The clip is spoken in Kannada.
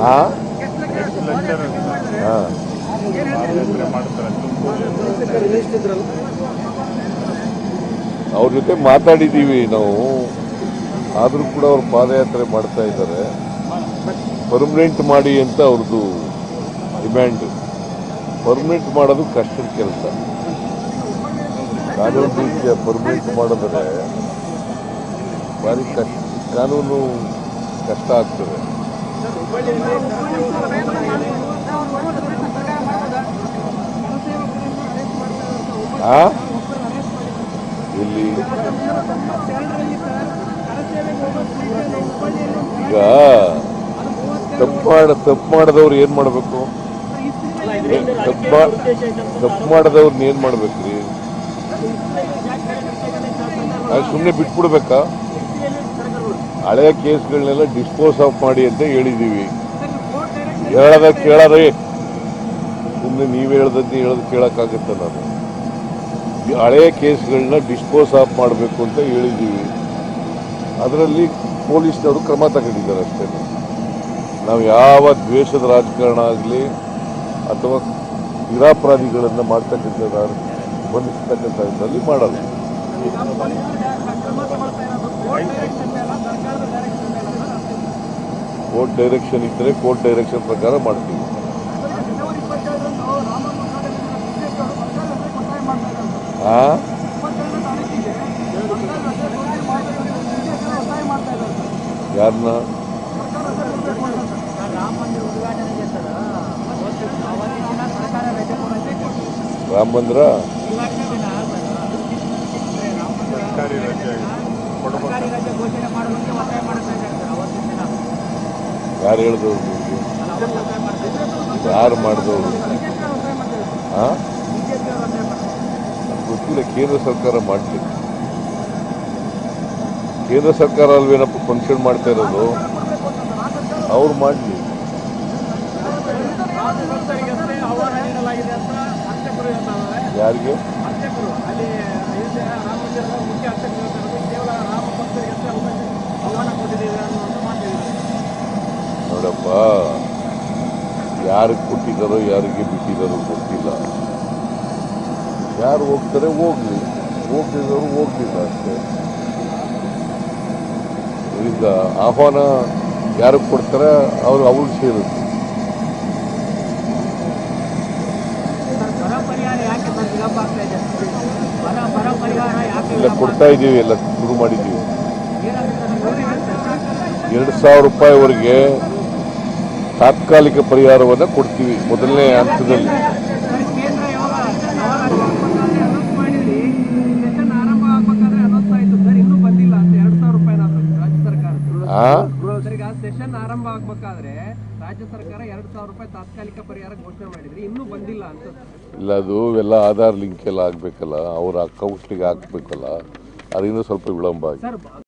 ಹಾ ಅವ್ರ ಜೊತೆ ಮಾತಾಡಿದ್ದೀವಿ ನಾವು. ಆದರೂ ಕೂಡ ಅವ್ರು ಪಾದಯಾತ್ರೆ ಮಾಡ್ತಾ ಇದ್ದಾರೆ. ಪರ್ಮನೆಂಟ್ ಮಾಡಿ ಅಂತ ಅವ್ರದ್ದು ಡಿಮ್ಯಾಂಡ್ ಪರ್ಮನೆಂಟ್ ಮಾಡೋದು ಕಷ್ಟದ ಕೆಲಸ. ಕಾನೂನು ರೀತಿಯ ಪರ್ಮನೆಂಟ್ ಮಾಡಿದ್ರೆ ಭಾರಿ ಕಷ್ಟ. ಕಾನೂನು ಕಷ್ಟ ಆಗ್ತದೆ ಇಲ್ಲಿ ಈಗ ತಪ್ಪು ಮಾಡ, ತಪ್ಪು ಮಾಡಿದವ್ರು ಏನ್ ಮಾಡ್ಬೇಕು? ತಪ್ಪು ಮಾಡಿದವ್ರನ್ನ ಏನ್ ಮಾಡ್ಬೇಕ್ರಿ? ಸುಮ್ಮನೆ ಬಿಟ್ಬಿಡ್ಬೇಕಾ? ಹಳೆಯ ಕೇಸ್ಗಳನ್ನೆಲ್ಲ ಡಿಸ್ಪೋಸ್ ಆಫ್ ಮಾಡಿ ಅಂತ ಹೇಳಿದೀವಿ. ಹೇಳದ ಕೇಳದೆ ಸುಮ್ಮನೆ ನೀವು ಹೇಳ್ದಂತೆ ಹೇಳೋದು ಕೇಳಕ್ಕಾಗತ್ತೆ ನಾನು ಹಳೆಯ ಕೇಸ್ಗಳನ್ನ ಡಿಸ್ಪೋಸ್ ಆಫ್ ಮಾಡಬೇಕು ಅಂತ ಹೇಳಿದ್ದೀವಿ ಅದರಲ್ಲಿ ಪೊಲೀಸ್ನವರು ಕ್ರಮ ತಗೊಂಡಿದ್ದಾರೆ ಅಷ್ಟೇ. ನಾವು ಯಾವ ದ್ವೇಷದ ರಾಜಕಾರಣ ಆಗಲಿ ಅಥವಾ ನಿರಾಪರಾಧಿಗಳನ್ನು ಮಾಡ್ತಕ್ಕಂಥ ಬಂಧಿಸ್ತಕ್ಕಂಥ ಇದರಲ್ಲಿ ಮಾಡಲ್ಲ. ಕೋರ್ಟ್ ಡೈರೆಕ್ಷನ್ ಇದ್ರೆ ಕೋರ್ಟ್ ಡೈರೆಕ್ಷನ್ ಪ್ರಕಾರ ಮಾಡ್ತೀವಿ. ಆ? ಯಾರನ್ನ ರಾಮ ಮಂದಿರ ಯಾರು ಹೇಳಿದವ್ರು ಯಾರು ಮಾಡಿದವರು ನಮ್ಗ್ ಗೊತ್ತಿಲ್ಲ, ಕೇಂದ್ರ ಸರ್ಕಾರ ಮಾಡಲಿ. ಕೇಂದ್ರ ಸರ್ಕಾರ ಅಲ್ವೇನಪ್ಪ ಫಂಕ್ಷನ್ ಮಾಡ್ತಾ ಇರೋದು? ಅವ್ರು ಮಾಡಲಿ. ಯಾರಿಗೆ? ನೋಡಪ್ಪ ಯಾರಿಗೆ ಕೊಟ್ಟಿದ್ದಾರೋ ಯಾರಿಗೆ ಬಿಟ್ಟಿದ್ದಾರೋ ಗೊತ್ತಿಲ್ಲ. ಯಾರು ಹೋಗ್ತಾರೆ ಹೋಗ್ಲಿ. ಹೋಗ್ತಿದ್ದವರು ಹೋಗ್ಲಿಲ್ಲ ಅಷ್ಟೇ. ಈಗ ಆಹ್ವಾನ ಯಾರಿಗೆ ಕೊಡ್ತಾರೆ ಅವ್ರು ಅವ್ರು ಸೇರುತ್ತೆ. ಇಲ್ಲ ಕೊಡ್ತಾ ಇದ್ದೀವಿ ಎಲ್ಲ ಶುರು ಮಾಡಿದ್ದೀವಿ. ಎರಡು ಸಾವಿರ ರೂಪಾಯಿವರೆಗೆ ತಾತ್ಕಾಲಿಕ ಪರಿಹಾರವನ್ನು ಕೊಡ್ತೀವಿ ಮೊದಲನೇ ಹಂತದಲ್ಲಿ. ಸೆಷನ್ ಆರಂಭ ಆಗ್ಬೇಕಾದ್ರೆ ರಾಜ್ಯ ಸರ್ಕಾರ ಎರಡ್ ಸಾವಿರ ರೂಪಾಯಿ ತಾತ್ಕಾಲಿಕ ಪರಿಹಾರ ಘೋಷಣೆ ಮಾಡಿದ್ರಿ ಇನ್ನೂ ಬಂದಿಲ್ಲ ಅಂತ. ಇಲ್ಲ ಅದು ಎಲ್ಲ ಆಧಾರ್ ಲಿಂಕ್ ಎಲ್ಲ ಆಗಬೇಕಲ್ಲ ಅವ್ರ ಅಕೌಂಟ್ಗೆ ಹಾಕ್ಬೇಕಲ್ಲ ಅದರಿಂದ ಸ್ವಲ್ಪ ವಿಳಂಬ ಆಗಿದೆ.